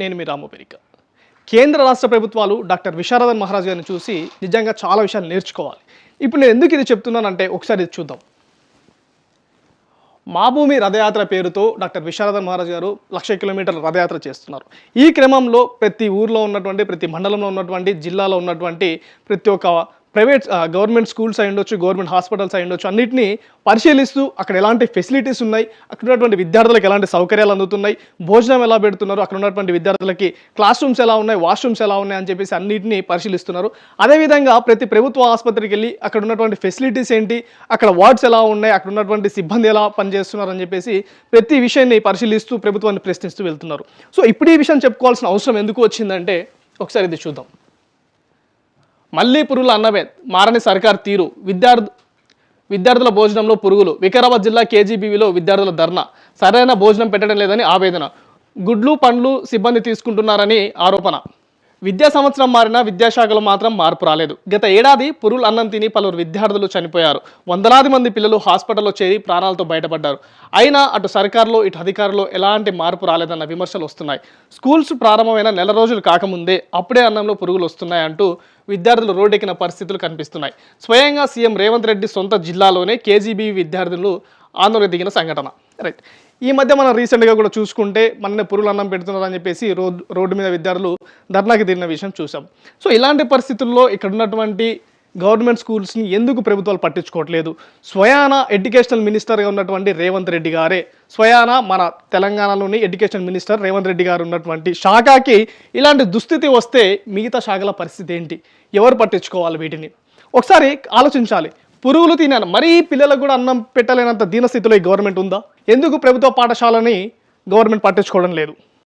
నేను మీ రాము పెరిక. కేంద్ర రాష్ట్ర ప్రభుత్వాలు డాక్టర్ విశారదన్ మహారాజ్ గారిని చూసి నిజంగా చాలా విషయాలు నేర్చుకోవాలి. ఇప్పుడు నేను ఎందుకు ఇది చెప్తున్నానంటే ఒకసారి ఇది చూద్దాం. మా భూమి రథయాత్ర పేరుతో డాక్టర్ విశారదన్ మహారాజ్ గారు లక్ష కిలోమీటర్ల రథయాత్ర చేస్తున్నారు. ఈ క్రమంలో ప్రతి ఊర్లో ఉన్నటువంటి ప్రతి మండలంలో ఉన్నటువంటి జిల్లాలో ఉన్నటువంటి ప్రతి ఒక్క ప్రైవేట్ గవర్నమెంట్ స్కూల్స్ అయి ఉండొచ్చు గవర్నమెంట్ హాస్పిటల్స్ అయి ఉండొచ్చు అన్నింటినీ పరిశీలిస్తూ అక్కడ ఎలాంటి ఫెసిలిటీస్ ఉన్నాయి అక్కడ ఉన్నటువంటి విద్యార్థులకు ఎలాంటి సౌకర్యాలు అందుతున్నాయి భోజనం ఎలా పెడుతున్నారు అక్కడ ఉన్నటువంటి విద్యార్థులకి క్లాస్ రూమ్స్ ఎలా ఉన్నాయి వాష్రూమ్స్ ఎలా ఉన్నాయి అని చెప్పేసి అన్నింటినీ పరిశీలిస్తున్నారు. అదేవిధంగా ప్రతి ప్రభుత్వ ఆసుపత్రికి వెళ్ళి అక్కడ ఉన్నటువంటి ఫెసిలిటీస్ ఏంటి అక్కడ వార్డ్స్ ఎలా ఉన్నాయి అక్కడ ఉన్నటువంటి సిబ్బంది ఎలా పనిచేస్తున్నారు అని చెప్పేసి ప్రతి విషయాన్ని పరిశీలిస్తూ ప్రభుత్వాన్ని ప్రశ్నిస్తూ వెళ్తున్నారు. సో ఇప్పుడు ఈ విషయం చెప్పుకోవాల్సిన అవసరం ఎందుకు వచ్చిందంటే ఒకసారి ఇది చూద్దాం. మళ్ళీ పురుగుల అన్నమే మారని సర్కార్ తీరు విద్యార్థి విద్యార్థుల భోజనంలో పురుగులు వికారాబాద్ జిల్లా కేజీబీవీలో విద్యార్థుల ధర్నా సరైన భోజనం పెట్టడం లేదని ఆవేదన. గుడ్లు పండ్లు సిబ్బంది తీసుకుంటున్నారని ఆరోపణ. విద్యా సంవత్సరం మారినా విద్యాశాఖలో మాత్రం మార్పు రాలేదు. గత ఏడాది పురుల్ అన్నం తిని పలువురు విద్యార్థులు చనిపోయారు. వందలాది మంది పిల్లలు హాస్పిటల్లో చేరి ప్రాణాలతో బయటపడ్డారు. అయినా అటు సర్కారులో ఇటు అధికారులు ఎలాంటి మార్పు రాలేదన్న విమర్శలు వస్తున్నాయి. స్కూల్స్ ప్రారంభమైన నెల రోజులు కాకముందే అప్పుడే అన్నంలో పురుగులు వస్తున్నాయి అంటూ విద్యార్థులు రోడ్డెక్కిన పరిస్థితులు కనిపిస్తున్నాయి. స్వయంగా సీఎం రేవంత్ రెడ్డి సొంత జిల్లాలోనే కేజీబీ విద్యార్థులు ఆందోళన దిగిన సంఘటన. రైట్ ఈ మధ్య మనం రీసెంట్గా కూడా చూసుకుంటే మననే పురుగులు అన్నం పెడుతున్నారని చెప్పేసి రోడ్ రోడ్డు మీద విద్యార్థులు ధర్నాకి దిగిన విషయం చూసాం. సో ఇలాంటి పరిస్థితుల్లో ఇక్కడ ఉన్నటువంటి గవర్నమెంట్ స్కూల్స్ని ఎందుకు ప్రభుత్వాలు పట్టించుకోవట్లేదు? స్వయాన ఎడ్యుకేషనల్ మినిస్టర్గా ఉన్నటువంటి రేవంత్ రెడ్డి గారే స్వయాన మన తెలంగాణలోని ఎడ్యుకేషన్ మినిస్టర్ రేవంత్ రెడ్డి గారు ఉన్నటువంటి శాఖకి ఇలాంటి దుస్థితి వస్తే మిగతా శాఖల పరిస్థితి ఏంటి? ఎవరు పట్టించుకోవాలి వీటిని? ఒకసారి ఆలోచించాలి. పురుగులు తినాను మరీ పిల్లలకు కూడా అన్నం పెట్టలేనంత దీనస్థితిలో ఈ గవర్నమెంట్ ఉందా? ఎందుకు ప్రభుత్వ పాఠశాలని గవర్నమెంట్ పట్టించుకోవడం లేదు?